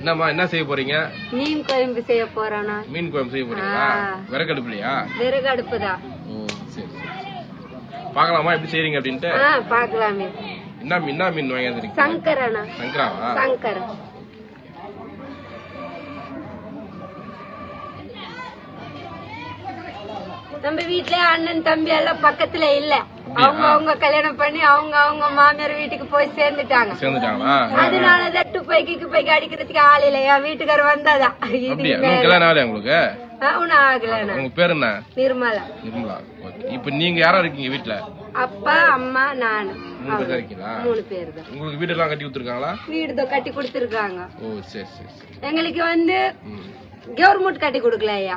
என்னம்மா என்ன செய்ய போறீங்க? மீன் குழம்பு செய்ய போறானா மீன் குழம்பு செய்ய போறீங்களா. விறகடுப்புலையா? விறகு அடுப்புதான் ஓ சரி சரி சரி. பார்க்கலாமா? எப்படி செய்றீங்க அப்படின்ட்டு? பாக்கலாமே என்ன மீன் என்ன மீன் வாங்கி சங்கரனா சங்கராவா? சங்கர். நம்ம வீட்ல அண்ணன் தம்பி எல்லாம் பக்கத்துல இல்ல. அவங்க அவங்க கல்யாணம் பண்ணி அவங்க அவங்க மாமியார் வீட்டுக்கு போய் சேர்ந்துட்டாங்க. அதனாலதான் டுப்பைக்கு பைக்கு அடிக்கிறதுக்கு ஆள் இல்ல. என் வீட்டுக்காரர் வந்தாதான். உங்களுக்கு? அவனும் ஆகலண்ணா உங்க பேர் என்ன? நிர்மலா. நிர்மலா. இப்போ நீங்க யாரா இருக்கீங்க வீட்ல? அப்பா அம்மா நானு மூணு பேர் தான் இருக்கீங்களா மூணு பேர் தான் உங்களுக்கு வீடெல்லாம் கட்டி கொடுத்துருக்காங்களா வீடு கட்டி கொடுத்துருக்காங்க ஓ சரி சரி எங்களுக்கு வந்து கவர்மெண்ட் கட்டி கொடுக்கல ஐயா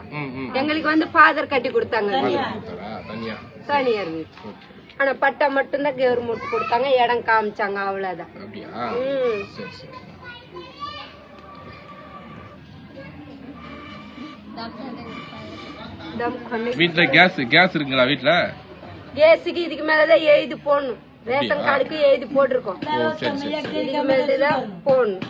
எங்களுக்கு வந்து ஃபாதர் கட்டி கொடுத்தாங்க தனியார் வீடு ஆனா பட்டா மட்டும்தான் கவர்மெண்ட் கொடுத்தாங்க இடம் காமிச்சாங்க அவ்வளவுதான் வீட்ல கேஸ் கேஸ் இருக்குங்களா வீட்ல கேஸுக்கு இதுக்கு மேலதான் எழுதி போடணும். ரேஷன் கார்டுக்கு எழுதி போட்டிருக்கோம். இதுக்கு மேலதான் போடணும்.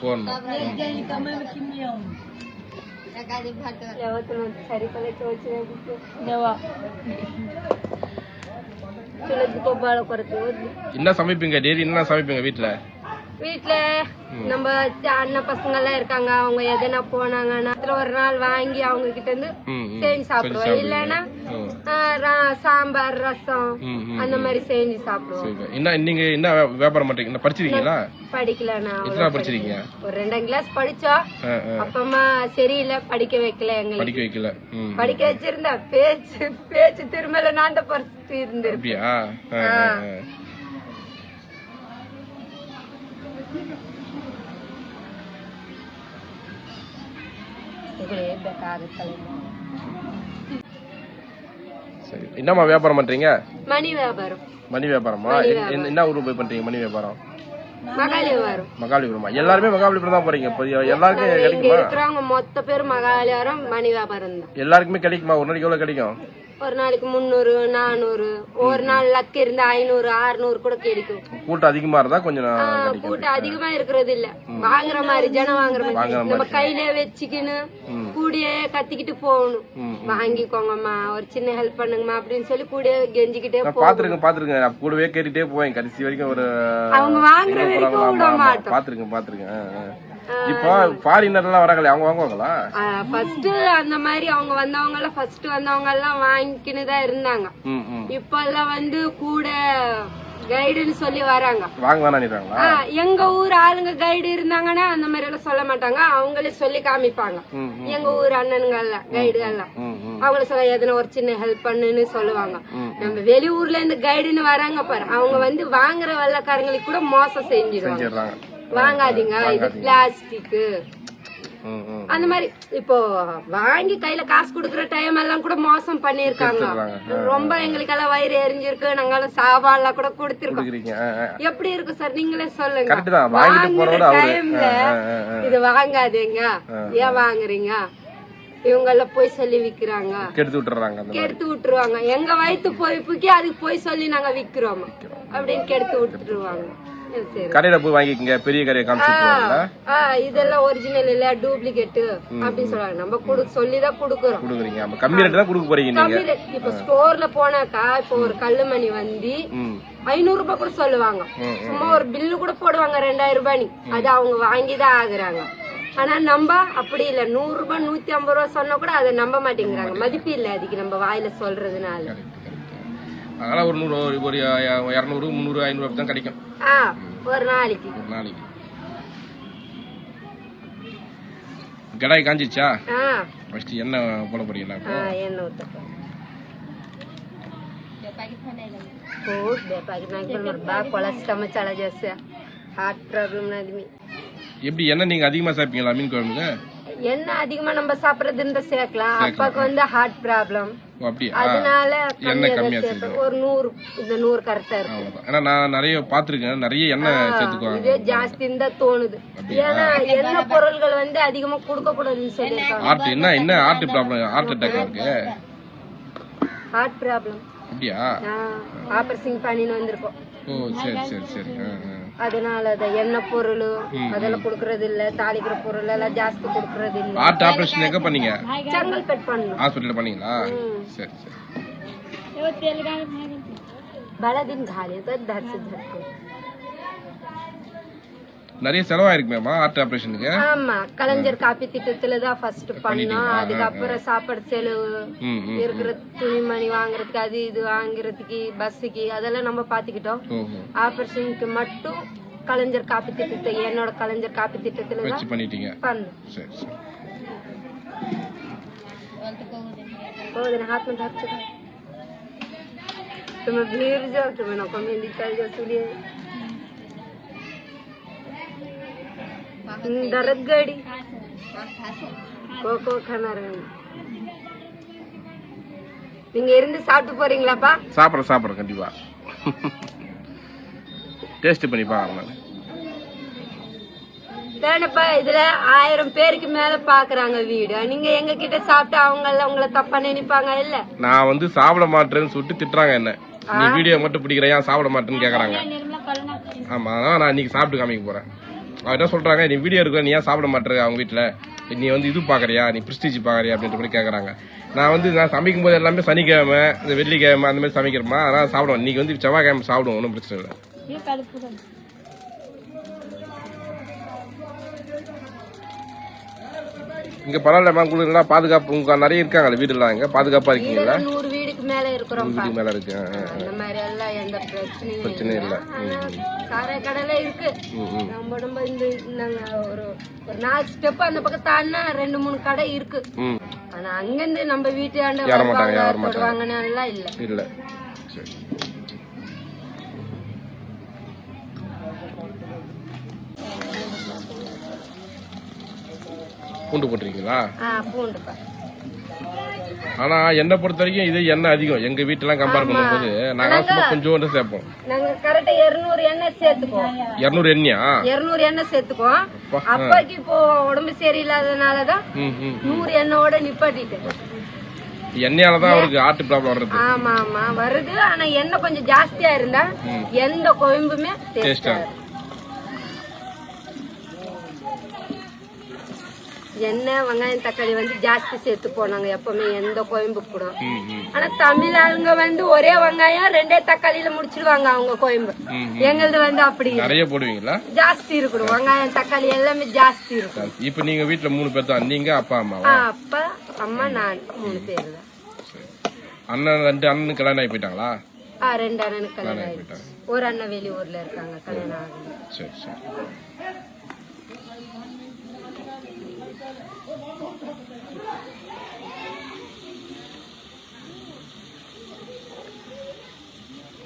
என்ன சமைப்பீங்க? டெய்லி என்ன சமைப்பீங்க வீட்டுல வீட்ல நம்ம அண்ணன் பசங்க எல்லாம் இருக்காங்க. அவங்க எதனா போனாங்கன்னா ஒரு நாள் வாங்கி அவங்க கிட்ட இருந்து. செஞ்சு சாப்பிடுவோம். இல்லைன்னா சாம்பார் ரசம் அந்த மாதிரி செஞ்சு சாப்பிடுவோம். என்ன நீங்க என்ன வியாபாரம் பண்றீங்க? படிச்சிருக்கீங்களா? படிக்கல நான் எத்தனை படிச்சிருக்கீங்க? ஒரு ரெண்டாம் கிளாஸ் படிச்சோம். ஆ. அப்பமா சரியில்லை படிக்க வைக்கல எங்களுக்கு. படிக்க வைக்கல. படிக்க வச்சிருந்தா பேச்சு பேச்சு திருமல நான் தான் பறிச்சுட்டு இருந்திருப்பேன் சரி. என்னம்மா வியாபாரம் பண்றீங்க? மணி வியாபாரம். மணி வியாபாரமா? என்ன- ஊருக்கு போய் பண்றீங்க மணி வியாபாரம்? மகாலி வியாபாரம். மகாபலிபுரமா எல்லாருமே மகாபலிபுரம் தான் போறீங்க. எல்லாருக்கும் கிடைக்குமா? இருக்கிறவங்க மொத்த பேர் மகாலியாரம் மணி வியாபாரம் எல்லாருக்குமே கிடைக்குமா? ஒரு நாளைக்கு எவ்வளவு கிடைக்கும்? ஒரு நாளைக்கு முந்நூறு நானூறு ஒரு நாள் லக் இருந்தா ஐநூறு அறுநூறு கூட கிடைக்கும் கூட்டம் அதிகமா இருந்தா கொஞ்சம் கூட்டம் அதிகமா இருக்கிறது இல்ல. வாங்குற மாதிரி ஜனம் வாங்குற மாதிரி. நம்ம கையிலே வச்சுக்கின்னு. கூடியே கத்திக்கிட்டு போகணும். வாங்கிக்கோங்கம்மா ஒரு சின்ன ஹெல்ப் பண்ணுங்கம்மா அப்படின்னு சொல்லி கூடியே கெஞ்சிக்கிட்டே நான் போ பாத்துருக்கேன் பாத்துருக்கேன். நான் கூடவே கேட்டுட்டே போவேன். கடைசி வரைக்கும் ஒரு அவங்க வாங்குற வரைக்கும் விட. மாட்டோம் ஆ, ஆ. இப்போ ஃபாரினர் எல்லாம் வராங்களே அவங்க வாங்குவாங்களா? ஃபர்ஸ்ட் அந்த மாதிரி அவங்க வந்தவங்க எல்லாம் ஃபர்ஸ்ட் வந்தவங்க எல்லாம் வாங்கிக்கின்னு தான் இருந்தாங்க இப்ப எல்லாம் வந்து கூட கைடுன்னு சொல்லி வராங்க. எங்க ஊர் ஆளுங்க கைடு இருந்தாங்கன்னா அந்த மாதிரி எல்லாம் சொல்ல மாட்டாங்க. அவங்களே சொல்லி காமிப்பாங்க. எங்க ஊர் அண்ணனுங்க எல்லாம் கைடு எல்லாம் அவங்கள சொல்ல எதனா ஒரு சின்ன ஹெல்ப் பண்ணுன்னு சொல்லுவாங்க. நம்ம வெளியூர்ல இருந்து கைடுன்னு வராங்க பாரு. அவங்க வந்து வாங்குற வெள்ளக்காரங்களுக்கு கூட மோசம் செஞ்சிடுறாங்க. வாங்காதீங்க. இது பிளாஸ்டிக் அந்த மாதிரி இப்போ வாங்கி கையில காசு குடுக்கற டைம் எல்லாம் கூட மோசம் பண்ணிருக்காங்க. ரொம்ப எங்களுக்கெல்லாம் வயிறு எரிஞ்சிருக்கு. நாங்கெல்லாம் சாப்பாடுலாம் கூட கொடுத்திருக்கோம். எப்படி இருக்கு சார்? நீங்களே சொல்லுங்க. அவரு. டைம்ல. இது வாங்காதீங்க. ஏன் வாங்குறீங்க? இவங்க எல்லாம் போய் சொல்லி விக்கிறாங்க. கெடுத்து விட்டுறாங்க கெடுத்து விட்டுருவாங்க. எங்க வயித்து பொய்ப்புக்கு அதுக்கு போய் சொல்லி நாங்க விக்கிறோம். அப்படின்னு கெடுத்து விட்டுருவாங்க. கடையில போய் வாங்கிக்கங்க. பெரிய கடையை இதெல்லாம் ஒரிஜினல் இல்ல டூப்ளிகேட் அப்படின்னு சொல்றாங்க. நம்ம குடு சொல்லிதான் குடுக்குறோம். கொடுக்குறீங்க. நம்ம கம்மி ரேட்டு தான் கொடுக்க போறீங்க நீங்க. இப்ப ஸ்டோர்ல போனாக்கா இப்ப ஒரு கல்லுமணி வந்து ஐநூறு ரூபாய் கூட சொல்லுவாங்க. சும்மா ஒரு பில்லு கூட போடுவாங்க ரெண்டாயிரம் ரூபாய் அது அவங்க வாங்கிதான் ஆகுறாங்க. ஆனா நம்ம அப்படி இல்ல. நூறு ரூபாய் நூத்தி ஐம்பது ரூபாய் சொன்னா கூட அதை நம்ப மாட்டேங்கிறாங்க. மதிப்பு இல்ல அதுக்கு நம்ம வாயில சொல்றதுனால. அதனால ஒரு நூறு ஒரு இரநூறு முந்நூறு ஐநூறு அப்படி தான் கிடைக்கும் ஒரு நாளைக்கு. ஒரு நாளைக்கு. கடாய் காஞ்சிச்சா? ஃபர்ஸ்ட் எண்ணெய் போட போறீங்களா எண்ணெய் ஊத்த எப்படி எண்ணெய் நீங்க அதிகமா சாப்பிப்பீங்களா மீன் குழம்புக்கு எண்ணெய் அதிகமா நம்ம சாப்பிடுறது இந்த சேர்க்கலாம் அப்பாக்கு வந்து ஹார்ட் ப்ராப்ளம் அதனால ஒரு நூறு இந்த நூறு கரெக்டா இருக்கும் ஏன்னா நான் நிறைய பார்த்துருக்கேன். நிறைய எண்ணெய் சேர்த்துக்குவாங்க. இதே ஜாஸ்தின்னு தான் தோணுது. ஏன்னா எண்ணெய் பொருள்கள் வந்து அதிகமா கொடுக்க கூடாதுன்னு சொல்லியிருக்காங்க. ஹார்ட் என்ன என்ன ஹார்ட் ப்ராப்ளம் ஹார்ட் அட்டாக் இருக்கு. ஹார்ட் ப்ராப்ளம் அப்படியா? ஆபரேஷன் பண்ணின்னு வந்திருக்கோம். ஓ சரி சரி சரி. அதனால அதை எண்ணெய் பொருள் அதெல்லாம் கொடுக்கறது இல்ல தாளிக்கிற பொருள் எல்லாம் ஜாஸ்தி கொடுக்கறது இல்ல. ஹார்ட் ஆபரேஷன் எங்க பண்ணீங்க? செங்கல்பேட் பண்ணோம். ஹாஸ்பிடல்ல பண்ணீங்களா? சரி சரி. பலதின் காலியத்தை தரிசி தரிக்கும் நிறைய செலவாயிருக்குமேமா ஹார்ட் ஆபரேஷனுக்கு ஆமா கலைஞர் காப்பி திட்டத்துல தான் ஃபர்ஸ்ட் பண்ணோம் அதுக்கப்புறம் சாப்பாடு செலவு ம் ம் இருக்கிற துணிமணி வாங்குறதுக்கு அது இது வாங்குறதுக்கு பஸ்ஸுக்கு அதெல்லாம் நம்ம பாத்துக்கிட்டோம் ஓஹோ ஆபரேஷனுக்கு மட்டும் கலைஞர் காப்பி திட்டத்தை என்னோட கலைஞர் காப்பி திட்டத்துல தான் வச்சு பண்ணிட்டீங்க பண்ணோம் சரி சரி हो दिन हाथ में धर चुका तुम्हें भीड़ जाओ तुम्हें नको में निकल जाओ सुनिए दरद गाडी கோகோ கனாரு நீங்க இருந்து சாப்பிட்டு போறீங்களாப்பா சாப்பிட்றேன் சாப்பிட்றேன் கண்டிப்பா டேஸ்ட் பண்ணி பார்க்கலாம் தானப்பா இதுல ஆயிரம் பேருக்கு மேல பாக்குறாங்க வீடு நீங்க எங்க கிட்ட சாப்பிட்டு அவங்க எல்லாம் உங்களை தப்பா நினைப்பாங்க இல்ல நான் வந்து சாப்பிட மாட்டேன்னு சொல்லிட்டு திட்டுறாங்க என்ன நீ வீடியோ மட்டும் பிடிக்கிற ஏன் சாப்பிட மாட்டேன்னு கேக்குறாங்க ஆமா அதான் நான் இன்னைக்கு சாப்பிட்டு காமிக்க போறேன் அவங்க என்ன சொல்றாங்க நீ வீடியோ எடுக்கிற நீ ஏன் சாப்பிட மாட்டேற அவங்க வீட்டுல நீ வந்து இது பாக்குறியா? நீ பிரிஸ்டீஜ் பாக்குறியா? அப்படின்ற மாதிரி கேக்குறாங்க. நான் வந்து நான் சமைக்கும் போது எல்லாமே சனிக்கிழமை இந்த வெள்ளிக்கிழமை அந்த மாதிரி சமைக்கிறோமா? அதனால சாப்பிடுவோம். இன்னைக்கு வந்து செவ்வாய்க்கிழமை சாப்பிடுவோம் ஒன்றும் பிரச்சனை இல்லை. இங்க பரவாயில்லம்மா உங்களுக்கு பாதுகாப்பு நிறைய இருக்காங்கல்ல வீடுலாம் இங்க. பாதுகாப்பா இருக்கீங்களா மேல இருக்கிறோம்ப்பா வீட்டுக்கு மேல இருக்கு. அந்த மாதிரி எல்லாம் எந்த பிரச்சனையும் பிரச்சனையும் இல்ல. சாராய கடையில இருக்கு. நம்ம நம்ம இந்த நாங்க ஒரு ஒரு நாலு ஸ்டெப் அந்த பக்கம் தாண்டினா ரெண்டு மூணு கடை இருக்கு. ஆனா அங்கிருந்து நம்ம வருவாங்க மாட்டாங்க. தொடுவாங்கன்னு எல்லாம் இல்ல. இல்ல. சரி. பூண்டு போட்டிருக்கீங்களா? ஆ பூண்டுப்பா ஆனா என்னை பொறுத்த வரைக்கும் இது எண்ணெய் அதிகம். எங்க வீட்டெல்லாம் கம்பேர் பண்ணும்போது நாங்க சும்மா கொஞ்சோண்டு சேர்ப்போம். நாங்க கரெக்டா இருநூறு எண்ணெய் சேர்த்துக்குவோம். இருநூறு எண்ணெயா? இருநூறு எண்ணெய் சேர்த்துக்குவோம். அப்பாக்கு இப்போ உடம்பு சரியில்லாதனாலதான் நூறு எண்ணெயோட நிப்பாட்டிட்டேன். எண்ணெயால தான் அவருக்கு ஹார்ட் ப்ராப்ளம் வர்றது ஆமா ஆமா. வருது ஆனா எண்ணெய் கொஞ்சம் ஜாஸ்தியா இருந்தா எந்த குழம்புமே டேஸ்டா எண்ணெய் வெங்காயம் தக்காளி வந்து ஜாஸ்தி சேர்த்து போனாங்க எப்பவுமே எந்த குழம்பு கூட. ஆனா தமிழ் ஆளுங்க வந்து ஒரே வெங்காயம் ரெண்டே தக்காளியில முடிச்சிடுவாங்க அவங்க குழம்பு ம், எங்களது வந்து அப்படி. நிறைய போடுவீங்களா? ஜாஸ்தி இருக்கணும் வெங்காயம் தக்காளி எல்லாமே ஜாஸ்தி இருக்கும் இப்ப நீங்க வீட்டுல மூணு பேர் தான். நீங்க அப்பா ஆ, அம்மாவா அப்பா அம்மா நான் மூணு பேர் தான். அண்ணன் ரெண்டு அண்ணன் கல்யாணம் ஆகி போயிட்டாங்களா? ரெண்டு அண்ணனுக்கு கல்யாணம் ஆகி ஒரு அண்ணன் வெளியூர்ல இருக்காங்க கல்யாணம் ஆகுது சரி சரி.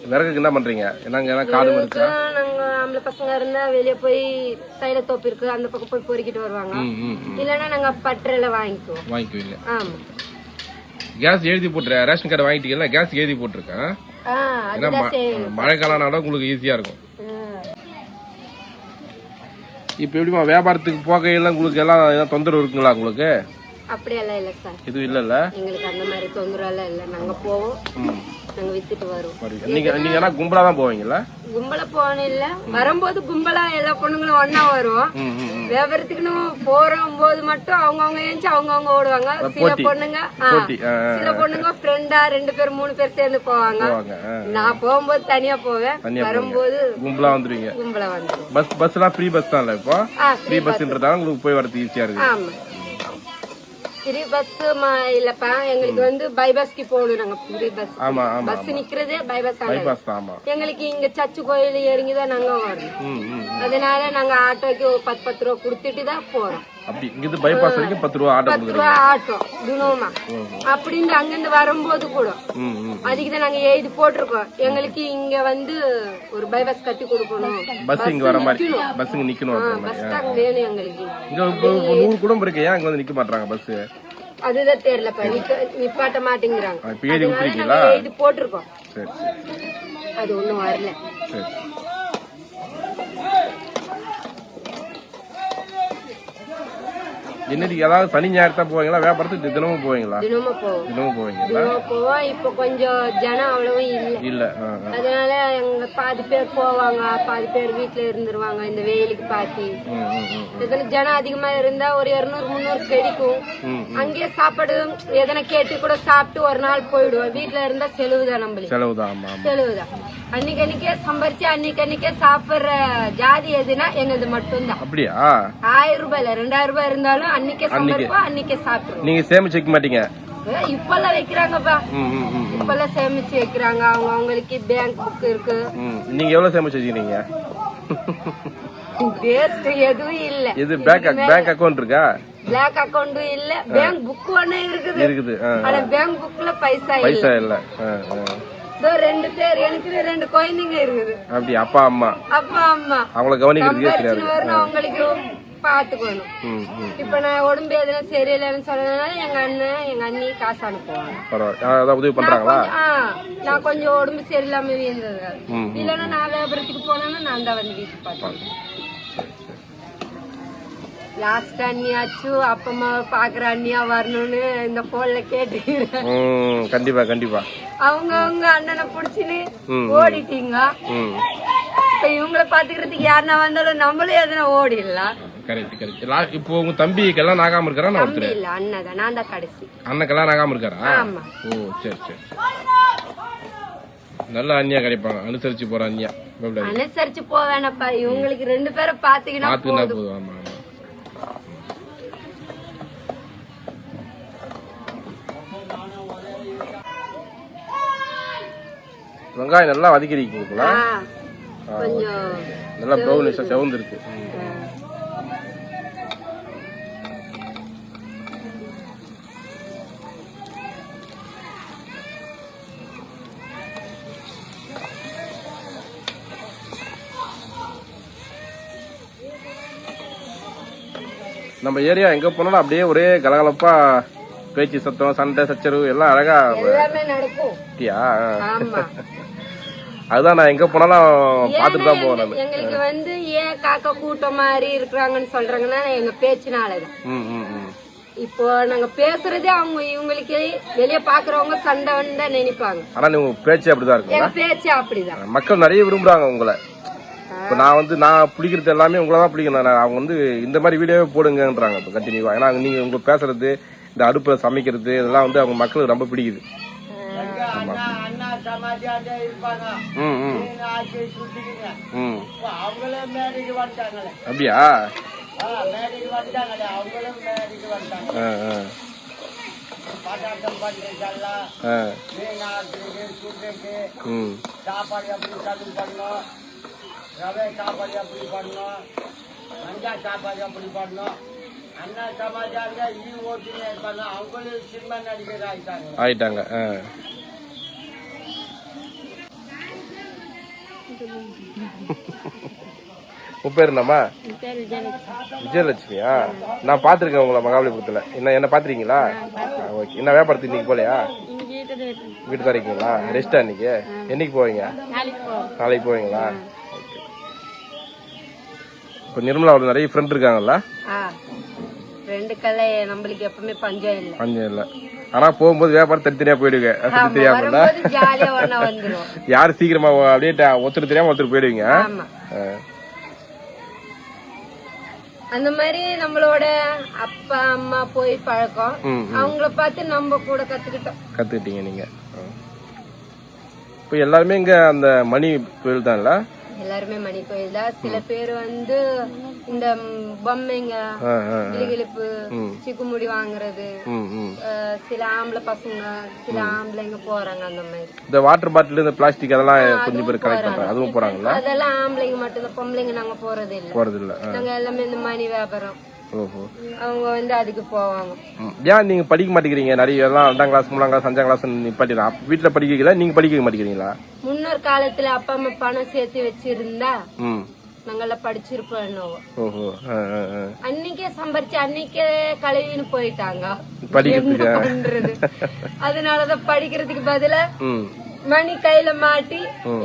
விறகுக்கு என்ன பண்றீங்க? என்னங்க ஏன்னா காடு இருக்கா நாங்க ஆம்பளை பசங்க இருந்தா வெளிய போய் தைல தோப்பு இருக்கு அந்த பக்கம் போய் பொறுக்கிட்டு வருவாங்க. இல்லைன்னா நாங்க பட்டறையில வாங்கிக்குவோம். வாங்கிக்குவீங்க. ஆமா. கேஸ் எழுதி போட்டுரு ரேஷன் கார்டு வாங்கிட்டீங்கல்ல கேஸ் எழுதி போட்டிருக்கேன். மழை காலம்னால உங்களுக்கு ஈஸியா இருக்கும். இப்ப எப்படிமா வியாபாரத்துக்கு போகையெல்லாம் உங்களுக்கு எல்லாம் தொந்தரவு இருக்குங்களா உங்களுக்கு? அப்படியெல்லாம் இல்ல சார். எதுவும் இல்லைல்ல? எங்களுக்கு அந்த மாதிரி தொந்தரவு எல்லாம் இல்ல. நாங்க போவோம். நாங்க வித்துட்டு வருவோம். வருவீங்க. நீங்க நீங்க ஏன்னா கும்பலா தான் போவீங்கல்ல? கும்பல போன இல்ல. வரும்போது கும்பலா எல்லா பொண்ணுங்களும் ஒண்ணா வருவோம். வியாபாரத்துக்குன்னு போறும் போது மட்டும் அவங்கவங்க ஏஞ்சி அவங்கவங்க ஓடுவாங்க. சில. பொண்ணுங்க சில பொண்ணுங்க ஃப்ரெண்டா ரெண்டு பேர் மூணு பேர் சேர்ந்து போவாங்க. நான் போகும்போது தனியா போவேன். வரும்போது கும்பலா வந்துருவீங்க. கும்பல வந்துடும் பஸ் பஸ்லாம் ஃப்ரீ பஸ் தான் இப்போ? ஆ ஃப்ரீ பஸ்ன்றதால உங்களுக்கு போய் வரது ஈஸியா இருக்கு. ஆமா. ஃப்ரீ பஸ் இல்லப்பா எங்களுக்கு வந்து பைபாஸ்க்கு போகணும் நாங்க ஃப்ரீ பஸ் ஆமா. ஆமா பஸ் நிக்கிறதே பைபாஸ் பைபாஸ் ஆமா. எங்களுக்கு இங்க சர்ச்சு கோயில் இறங்கி தான் நாங்க வரணும் ம் ம் அதனால நாங்க ஆட்டோக்கு பத்து பத்து ரூபா கொடுத்துட்டு தான் போறோம். அப்படி இங்கிருந்து பைபாஸ் வரைக்கும் பத்து ரூபா ஆட்டோ பத்து ரூபா ஆட்டோ தினமா அப்படின்னு அங்கிருந்து வரும்போது கூட அதுக்கு தான் நாங்க எழுதி போட்டிருக்கோம். எங்களுக்கு இங்க வந்து ஒரு பைபாஸ் கட்டி கொடுக்கணும். பஸ் இங்க வர மாதிரி பஸ் இங்க நிக்கணும். பஸ் ஸ்டாண்ட் வேணும் எங்களுக்கு. இங்க நூறு குடும்பம் இருக்கு ஏன் இங்க வந்து நிக்க மாட்டாங்க பஸ் அதுதான் தெரியலப்பா நிப்பாட்ட மாட்டேங்கிறாங்க. எழுதி போட்டிருக்கோம். அது ஒண்ணும் வரல. சரி. என்னது ஏதாவது சனி ஞாயிறு தான் போவீங்களா? வியாபாரத்துக்கு தினமும் போவீங்களா? தினமும் போவோம். தினமும் போவீங்களா? போவோம். இப்ப கொஞ்சம் ஜனம் அவ்வளவும் இல்ல. இல்ல. அதனால எங்க பாதி பேர் போவாங்க பாதி பேர் வீட்டுல இருந்துருவாங்க இந்த வெயிலுக்கு பாத்தி இதுல ஜனம் அதிகமா இருந்தா ஒரு இருநூறு முந்நூறு கிடைக்கும். அங்கேயே சாப்பாடு எதனா கேட்டு கூட சாப்பிட்டு ஒரு நாள் போயிடுவோம். வீட்டுல இருந்தா செலவுதான் நம்மளுக்கு. செலவு தான் ஆமா ஆமா. செலவுதான். அன்னைக்கு அன்னைக்கே சம்பாரிச்சு அன்னைக்கு அன்னைக்கே சாப்பிடுற ஜாதி எதுனா எங்களது மட்டும்தான். அப்படியா? ஆயிரம் ரூபாய்ல ரெண்டாயிரம் ரூபாய் இருந்தாலும் அன்னைக்கே சம்பாதிப்போம் அன்னைக்கே சாப்பிடுவோம். நீங்க சேமிச்சு வைக்க மாட்டீங்க? இப்பெல்லாம் வைக்கிறாங்கப்பா. இப்பெல்லாம் சேமிச்சு வைக்கிறாங்க. அவங்க அவங்களுக்கு பேங்க் புக் இருக்கு. நீங்க எவ்வளவு சேமிச்சு வச்சுக்கிறீங்க? வேஸ்ட் எதுவும் இல்ல. இது பேங்க் பேங்க் அக்கவுண்ட் இருக்கா? பிளாக் அக்கவுண்டும் இல்ல. பேங்க் புக் ஒண்ணு இருக்குது. இருக்குது ஆனா பேங்க் புக்ல பைசா இல்ல. பைசா ரெண்டு பேர் எனக்கு ரெண்டு குழந்தைங்க இருக்குது. அப்படி அப்பா அம்மா. அப்பா அம்மா. அவங்கள கவனிக்கிறதுக்கே சரியா அவங்களுக்கு பாத்துக்கணும். இப்ப நான் உடம்பு எதுனா சரியில்லைன்னு சொன்னதுனால எங்க அண்ணன் எங்க அண்ணி காசு அனுப்புவாங்க. பரவாயில்ல. உதவி பண்றாங்களா? நான் கொஞ்சம் உடம்பு சரியில்லாம இருந்தது. இல்லைன்னா நான் வியாபாரத்துக்கு போனேன்னா நான் தான் வந்து வீட்டுக்கு பார்த்தேன் லாஸ்ட் அண்ணியாச்சும் அப்பமா பாக்குற அண்ணியா வரணும்னு இந்த போன்ல கேட்டுக்கிறேன். கண்டிப்பா கண்டிப்பா. அவங்க அவங்க அண்ணனை புடிச்சுன்னு. ஓடிட்டீங்க. இப்ப இவங்கள பாத்துக்கிறதுக்கு யாருன்னா வந்தாலும் நம்மளும் எதுனா ஓடிடலாம். கரெக்ட் கரெக்ட் இப்போ உங்க தம்பி கல்யாணம் ஆகாம இருக்காரா நான் ஒருத்தர்? இல்ல அண்ணன் தான். நான் தான் கடைசி. அண்ணன் கல்யாணம் ஆகாம இருக்காரா? ஆமா. ஓ சரி சரி. நல்ல அண்ணியா கிடைப்பாங்க. அனுசரிச்சு போற அண்ணியா. அனுசரிச்சு போவேனப்பா. இவங்களுக்கு ரெண்டு பேரும் போதும் ஆமா. வெங்காயம் நல்லா வதக்கிருக்கீங்களா? கொஞ்சம் நல்லா ப்ரௌனிஷா செவந்து இருக்கு ஆ. நம்ம ஏரியா எங்க போனாலும் அப்படியே ஒரே கலகலப்பா பேச்சு சத்தம் சண்டை சச்சரவு எல்லாம் அழகா ஆமா. அதுதான் நான் எங்க போனாலும் பார்த்துட்டு தான் போவேன் எங்களுக்கு வந்து ஏன் காக்கா கூட்டம் மாதிரி இருக்கிறாங்கன்னு சொல்றாங்கன்னா எங்க பேச்சுனாலதான். ம் ம் ம். இப்போ நாங்க பேசுறதே அவங்க இவங்களுக்கு வெளிய பாக்குறவங்க சண்டைன்னு தான் நினைப்பாங்க. ஆனா நீங்க பேச்சு அப்படிதான் எங்க பேச்சு அப்படிதான். மக்கள் நிறைய விரும்புறாங்க உங்களை. இப்ப நான் வந்து நான் பிடிக்கிறது எல்லாமே உங்களை தான் பிடிக்கணும் அவங்க வந்து இந்த மாதிரி வீடியோவே போடுங்கன்றாங்க. இப்போ கண்டினியூவா ஏன்னா நீங்க உங்க பேசுறது இந்த அடுப்புல சமைக்கிறது இதெல்லாம் வந்து அவங்க மக்களுக்கு ரொம்ப பிடிக்குது. சமாஜாண்டே இருப்பாங்க. ம் ம். நீங்க ஆட்சி சுத்திக்கிங்க ம். இப்ப அவங்களே மேடைக்கு வந்துட்டாங்களே. அப்படியா? மேடைக்கு வந்துட்டாங்களே. அவங்களும் மேடைக்கு வந்துட்டாங்க. பட்டாட்டம் பண்றதுக்கெல்லாம் மீன் ஆட்டுறதுக்கு சுட்டுறதுக்கு ம். சாப்பாடு எப்படி கம்மி பண்ணணும்? ரவை சாப்பாடு எப்படி பண்ணணும்? மஞ்சா சாப்பாடு எப்படி பண்ணணும்? அண்ணா சமாஜாங்க ஈ ஓட்டுன்னு இருப்பாங்க. அவங்களும் சினிமா நடிகர் ஆயிட்டாங்க. ஆயிட்டாங்க உன் பேர் என்னம்மா விஜயலட்சுமியா? நான் பாத்திருக்கேன் உங்களை மகாபலிபுரத்துல. என்ன என்ன பாத்திருக்கீங்களா ஓகே. என்ன வியாபாரத்துக்கு இன்னைக்கு போலையா? வீட்டு தான் இருக்கீங்களா? ரெஸ்டா இன்னைக்கு? என்னைக்கு போவீங்க? நாளைக்கு போவீங்களா? இப்போ நிர்மலா அவருக்கு நிறைய ஃப்ரெண்ட் இருக்காங்கல்ல? ஆ. ரெண்டு கலை நம்மளுக்கு எப்பவுமே பஞ்சம் இல்ல. பஞ்சம் இல்ல. ஆனா போகும்போது வியாபாரம் தனித்தனியா போயிடுங்க. வந்துரும். யாரு சீக்கிரமா அப்படியே ஒருத்தர் தெரியாம ஒருத்தர் போயிடுவீங்க. அந்த மாதிரி நம்மளோட அப்பா அம்மா போய் பழக்கம். அவங்கள பார்த்து நம்ம கூட கத்துக்கிட்டோம். கத்துக்கிட்டீங்க நீங்க. இப்போ எல்லாருமே இங்க அந்த மணி கோயில் தான்ல எல்லாருமே மணி கோயில் தான் சில பேர் வந்து இந்த பொம்மைங்க ம். சிக்குமுடி வாங்குறது. சில ஆம்பளை பசங்க சில ஆம்பளைங்க போறாங்க அந்த மாதிரி. இந்த வாட்டர் பாட்டில் இந்த பிளாஸ்டிக் அதெல்லாம் கொஞ்சம் பேர் கலெக்ட் பண்றாங்க. அதுவும் போறாங்களா? அதெல்லாம் ஆம்பளைங்க மட்டும்தான் பொம்பளைங்க நாங்க போறது இல்ல போறது இல்ல. நாங்க எல்லாமே இந்த மணி வியாபாரம். ஓஹோ. அவங்க வந்து அதுக்கு போவாங்க. ஏன் நீங்க படிக்க மாட்டேங்கிறீங்க? நிறைய எல்லாம் ரெண்டாம் கிளாஸ் மூணாம் கிளாஸ் அஞ்சாம் கிளாஸ் நிப்பாட்டிடலாம் வீட்டுல படிக்க வைக்கல? நீங்க படிக்க மாட்டேங்கிறீங்களா? முன்னொரு காலத்துல அப்பா அம்மா பணம் சேர்த்து வச்சிருந்தா ஆ, ஆ. அன்னைக்கே சம்பாரிச்சு அன்னைக்கே கழுவின்னு போயிட்டாங்க. என்ன பண்றது? அதனாலதான் படிக்கிறதுக்கு பதிலா மணி கையில மாட்டி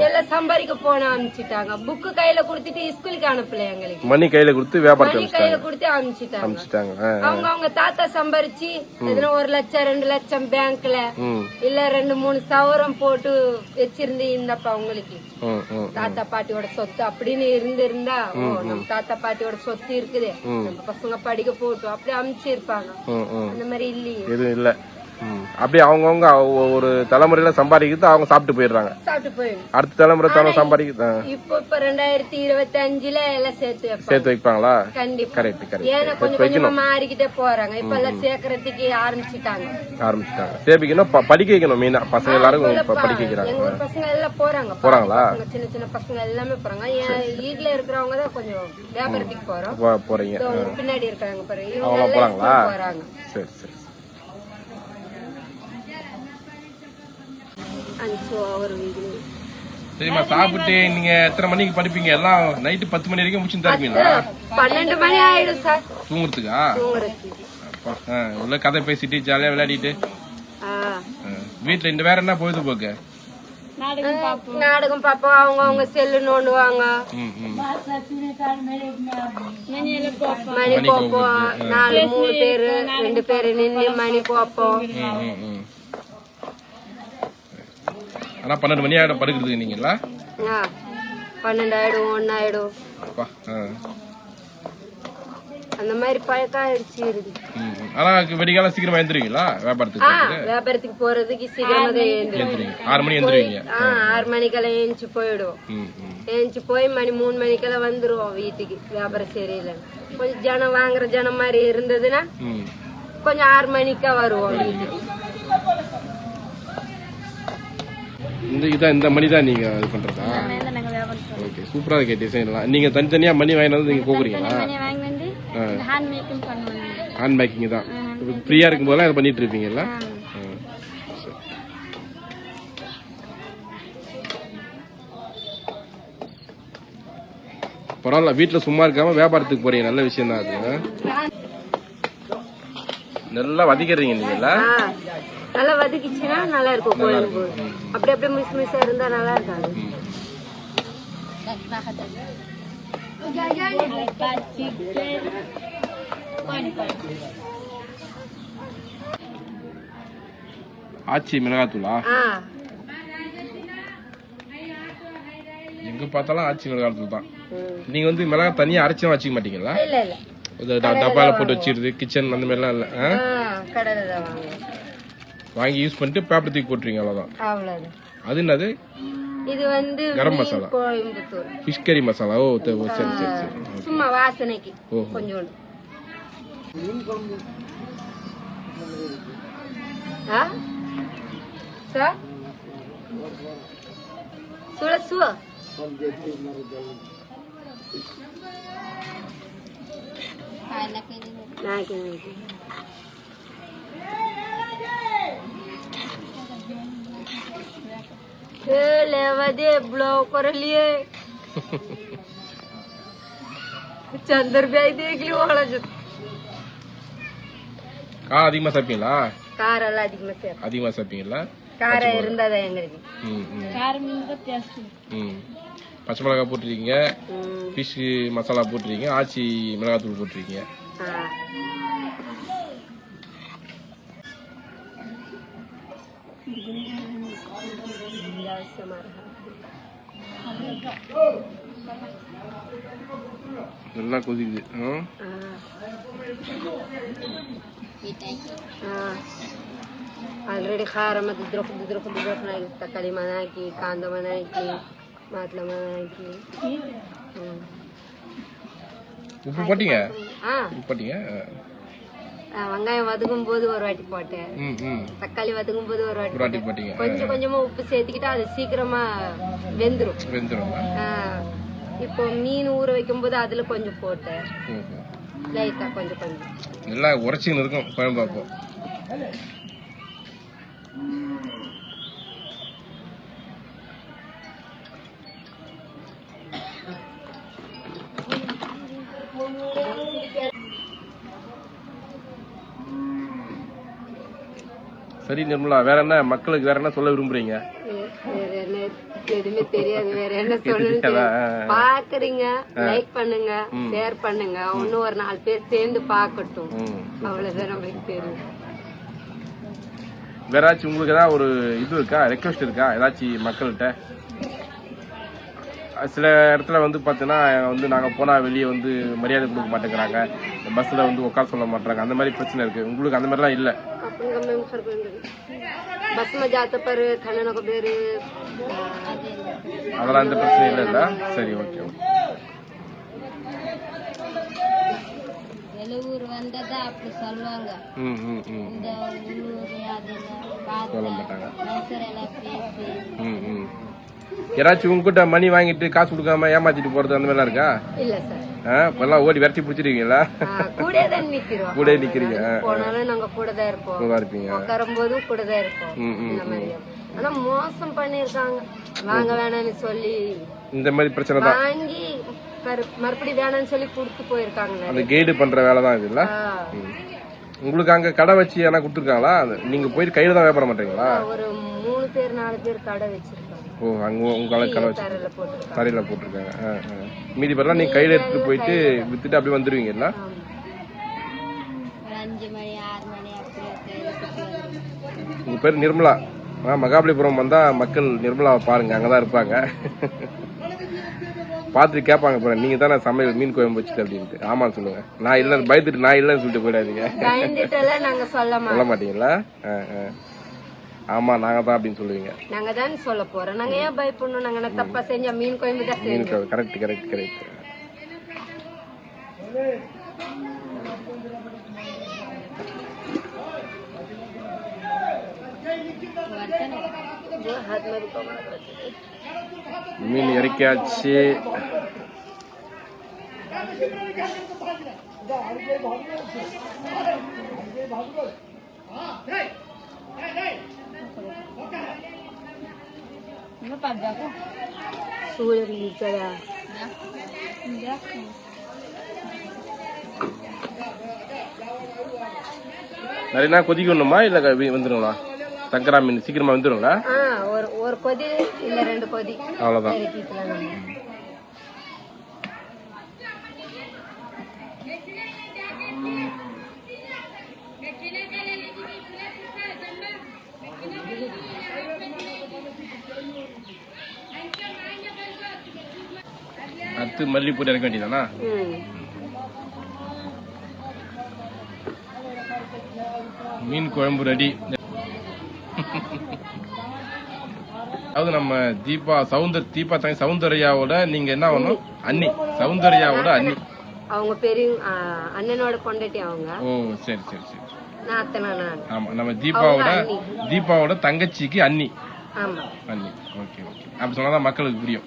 எல்லாம் சம்பாதிக்க போன அனுப்பிச்சிட்டாங்க புக்கு கையில கொடுத்துட்டு ஸ்கூலுக்கு அனுப்பல எங்களுக்கு. மணி கையில கொடுத்து வியாபாரத்தை மணி கையில கொடுத்து அனுப்பிச்சிட்டாங்க அவங்க அவங்க தாத்தா சம்பாரிச்சு எதுனா ஒரு லட்சம் ரெண்டு லட்சம் பேங்க்ல இல்ல ரெண்டு மூணு சவரம் போட்டு வச்சிருந்து ம் ம் தாத்தா பாட்டியோட சொத்து அப்படின்னு இருந்திருந்தா நம்ம தாத்தா பாட்டியோட சொத்து இருக்குது. நம்ம பசங்க படிக்க போட்டும் அப்படி அனுப்பிச்சிருப்பாங்க அந்த மாதிரி இல்லையே. எதுவும் இல்ல. அப்படியே அவங்கவுங்க ஒரு தலைமுறையில சம்பாதிக்கிறது அவங்க சாப்பிட்டு போயிடுறாங்க. அடுத்த தலைமுறை தானே சம்பாதிக்கிறது. இப்போ இப்ப ரெண்டாயிரத்தி இருபத்தி அஞ்சுல எல்லாம் சேர்த்து சேர்த்து வைப்பாங்களா? கண்டிப்பா. கரெக்ட் கரெக்ட் ஏன்னா கொஞ்சம் கொஞ்சமா மாறிக்கிட்டே போறாங்க. இப்ப எல்லாம் சேர்க்கறதுக்கு ஆரம்பிச்சுட்டாங்க. ஆரம்பிச்சிட்டாங்க. சேபிக்கணும் படிக்க வைக்கணும் மெயினா பசங்க எல்லாரும் படிக்க வைக்கிறாங்க. பசங்க எல்லாம் போறாங்க. போறாங்களா? சின்ன சின்ன பசங்க எல்லாமே போறாங்க. வீட்ல இருக்கிறவங்க தான் கொஞ்சம் வியாபாரத்துக்கு போறோம். போறீங்க. பின்னாடி இருக்காங்க எல்லாம் போறாங்களா? போறாங்க. சரி சரி. அஞ்சு அவர் வீடு சரிம்மா சாப்பிட்டு நீங்க எத்தனை மணிக்கு படிப்பீங்க? எல்லாம் நைட்டு பத்து மணி வரைக்கும் முடிச்சுட்டு தான் இருப்பீங்களா? பன்னெண்டு மணி ஆயிடும் சார். தூங்குறதுக்கா? உள்ள கதை பேசிட்டு ஜாலியா விளையாடிட்டு. வீட்ல இந்த வேற என்ன பொழுதுபோக்கு? நாடகம் பார்ப்போம். அவங்க அவங்க செல்லு நோண்டுவாங்க. மணி போப்போம் நாலு மூணு பேரு ரெண்டு பேரு நின்று மணி போப்போம் பன்னெண்டு மணி ஆயிடும் படுக்கிறதுக்கு நீங்களா? பன்னெண்டு ஆயிடும் ஒன்னு ஆயிடும். அந்த மாதிரி பழக்கம் ஆயிடுச்சு இருக்கு வெடிகாலம் சீக்கிரமா எழுந்துருவீங்களா? வியாபாரத்துக்கு போறதுக்கு? வியாபாரத்துக்கு போறதுக்கு சீக்கிரமா எழுந்துருவீங்க. ஆறு மணி எழுந்துருவீங்க. ஆறு மணிக்கெல்லாம் ஏஞ்சி போயிடுவோம். ஏஞ்சி போய் மணி மூணு மணிக்கெல்லாம் வந்துருவோம் வீட்டுக்கு வியாபாரம் சரியில்லை கொஞ்சம் ஜனம் வாங்குற ஜனம் மாதிரி இருந்ததுன்னா. கொஞ்சம் ஆறு மணிக்கா வருவோம் வீட்டுக்கு. இந்த இதான் இந்த மணி தான் நீங்க இது பண்றதா? ஓகே சூப்பரா இருக்கு டிசைன்லாம் நீங்க தனித்தனியா மணி வாங்கிட்டு வந்து நீங்க. கோக்குறீங்களா ஹேண்ட் மேக்கிங் தான் ஃப்ரீயா இருக்கும் போதெல்லாம் இதை பண்ணிட்டு இருப்பீங்கல்ல. பரவாயில்ல வீட்டுல சும்மா இருக்காம வியாபாரத்துக்கு போறீங்க. நல்ல விஷயம் தான் அது நல்லா வதிக்கிறீங்க நீங்களா நல்லா வதக்கிச்சுன்னா நல்லா இருக்கும் குழம்பு அப்படி அப்படியே மிஸ் மிஸ்ஸா இருந்தா நல்லா இருக்காது ஆச்சி மிளகாத்தூளா? எங்க பார்த்தாலும் ஆச்சி மிளகாத்தூள் தான். நீங்க வந்து மிளகா தனியா அரைச்சும் வச்சுக்க மாட்டீங்களா? டப்பால போட்டு வச்சிருது கிச்சன் அந்த மாதிரிலாம் இல்ல வாங்கி யூஸ் பண்ணிட்டு பேப்பர் தூக்கி போட்டுருவீங்க அவ்வளவுதான். அவ்வளவுதான். அது என்னது? இது வந்து கரம் மசாலா. ஃபிஷ் கறி மசாலா. ஓ சரி சரி சரி. சும்மா வாசனைக்கு. கொஞ்சோண்டு. ஆ? சார் சுட சுவ? நாளைக்கு એ લેવા દે બ્લો કરી લઈએ ಚಂದ್ರಬ್ಯಾಯ್ದು ಈಗ್ಲೂ ಒಳಜು கா அதிகமா சாப்பிட்டீங்களா? கார் எல்லாம் அதிகமா சேரும் அதிகமா சாப்பிட்டீங்களா? காரம் இருந்தாதான் எங்களுக்கு. ம் ம். காரம் இருந்தா டேஸ்ட் ம். பச்சை மிளகாய் போட்டிருக்கீங்க. ஃபிஷ் மசாலா போட்டிருக்கீங்க. ஆச்சி மிளகாத்தூள் போட்டிருக்கீங்க. ஆ. நல்லா கொதிக்குது ಆಲ್ರೆಡಿ ಖಾರ ಮತ್ತು ಇದ್ರೊಕ್ ಇದ್ರೊಕ್ ಇದ್ರೊಕ್ನ ತಕ್ಕಳಿ ಮನೆ ಹಾಕಿ ಕಾಂದ ಮನೆ ಹಾಕಿ ಮಾತ್ಲ ಮನೆ ಹಾಕಿ உப்பு போட்டீங்க உப்பு போட்டீங்க வெங்காயம் வதக்கும் போது ஒரு வாட்டி போட்டேன். தக்காளி வதக்கும் போது ஒரு வாட்டி போட்டேன். கொஞ்சம் கொஞ்சமா உப்பு சேர்த்துக்கிட்டா அது சீக்கிரமா வெந்துரும். வெந்துடும் ஆ, இப்போ மீன் ஊற வைக்கும் போது அதுல கொஞ்சம் போட்டேன். லைட்டா கொஞ்சம் கொஞ்சம். நல்லா உரைச்சின்னு இருக்கும் குழம்பு அப்போ. சரி நிர்மலா வேற என்ன? மக்களுக்கு வேற என்ன சொல்ல விரும்புறீங்க? எதுவுமே தெரியாது வேற என்ன? பாக்குறீங்க லைக் பண்ணுங்க ஷேர் பண்ணுங்க. இன்னும் ஒரு நாலு பேர் சேர்ந்து பாக்கட்டும் அவ்வளவுதான் நம்மளுக்கு தெரியும். உங்களுக்கு ஏதாவது ஒரு இது இருக்கா? ரெக்வஸ்ட் இருக்கா? ஏதாச்சும் மக்கள்கிட்ட? சில இடத்துல வந்து பார்த்தீங்கன்னா வந்து நாங்கள் போனால் வெளியே வந்து மரியாதை கொடுக்க மாட்டேங்கிறாங்க. பஸ்ஸில் வந்து உட்கார சொல்ல மாட்டாங்க அந்த மாதிரி பிரச்சனை இருக்கு. உங்களுக்கு அந்த மாதிரிலாம் இல்லை? ಗಂಗಮ್ಮ ಕರ್ಕೊಂಡ್ರಿ ಬಸ್ ಮ ಜಾತಪರ್ ಕಣ್ಣನಕ ಬೇರೆ ಅದೆಲ್ಲ ಅಂತ ಪ್ರಶ್ನೆ ಇಲ್ಲ ಸರಿ ಓಕೆ வெளியூர் வந்ததா அப்படி சொல்லுவாங்க இந்த ஊர் அதெல்லாம் பார்த்து மனுஷர் எல்லாம் பேசி யாராச்சும் உங்ககிட்ட மணி வாங்கிட்டு காசு கொடுக்காம ஏமாத்திட்டு போறது அந்த மாதிரிலாம் இருக்கா? இல்ல சார் இப்பெல்லாம் ஓடி விரட்டி பிடிச்சிருக்கீங்களா கூட தான் நிக்கிறோம். கூட நிக்கிறீங்க. போனாலும் நாங்க கூட தான் இருப்போம். நல்லா இருப்பீங்க. கூட தான் இருப்போம். ஆனா மோசம் பண்ணிருக்காங்க வாங்க வேணாம்னு சொல்லி இந்த மாதிரி பிரச்சனை தான். வாங்கி மறு- மறுபடியும் வேணாம்னு சொல்லி கொடுத்து போயிருக்காங்க அந்த கைடு பண்ற வேலை தான் இதுல உங்களுக்கு அங்க கடை வச்சு ஏன்னா கொடுத்துருக்காங்களா? நீங்க போயிட்டு கையில தான் வியாபாரம் பண்றீங்களா? ஒரு மூணு பேர் நாலு பேர் கடை வச்சிருக்காங்க ஓ அங்க உங்களுக்கு கடை வச்சு தரையில போட்டிருக்காங்க. ஆ, ஆ. மீதி பேர்லாம் நீங்க கையில எடுத்துட்டு போயிட்டு வித்துட்டு அப்படியே வந்துருவீங்கல்ல ஆமா. ஒரு அஞ்சு மணி ஆறு மணி அப்படியே கையில சுத்தி வந்துருவோம். உங்க பேர் நிர்மலா. ஆ மகாபலிபுரம் வந்தா மக்கள் நிர்மலாவை பாருங்க அங்கதான் இருப்பாங்க. பார்த்துட்டு கேட்பாங்க போறேன் நீங்க தானே சமையல் மீன் குழம்பு வச்சுட்டு அப்படின்ட்டு. ஆமா சொல்லுங்க. நான் இல்ல பயந்துட்டு நான் இல்லைன்னு சொல்லிட்டு போயிடாதீங்க. சொல்ல மாட்டீங்களா? ஆ, ஆ. Aman, nangga tak bin sulingnya. Nangga dan solopor, nangga ya baik punu nangga nak tapas senja min koi muda sen. Min koi, kerek, Ano pa ako? Suri ka na. Hindi ako. நிறைய கொதிக்கணுமா இல்ல வந்துடுங்களா சங்கரா மீன் சீக்கிரமா வந்துடுங்களா ஒரு ஒரு கொதி இல்ல ரெண்டு கொதி அவ்வளவுதான் இறக்கிக்கலாம் நம்ம அடுத்து மல்லிப்பூ இறக்க வேண்டியதானா மீன் குழம்பு ரெடி. அதாவது நம்ம தீபா சவுந்தர் தீபா தங்கை சௌந்தர்யாவோட நீங்க என்ன பண்ணணும் அண்ணி. சௌந்தர்யாவோட அண்ணி. அவங்க பெரிய அண்ணனோட கொண்டாட்டி அவங்க. ஓ சரி சரி சரி. ஆமா நம்ம தீபாவோட தீபாவோட தங்கச்சிக்கு அண்ணி. அண்ணி. Okay okay. அப்படி சொன்னாதான் மக்களுக்கு புரியும்.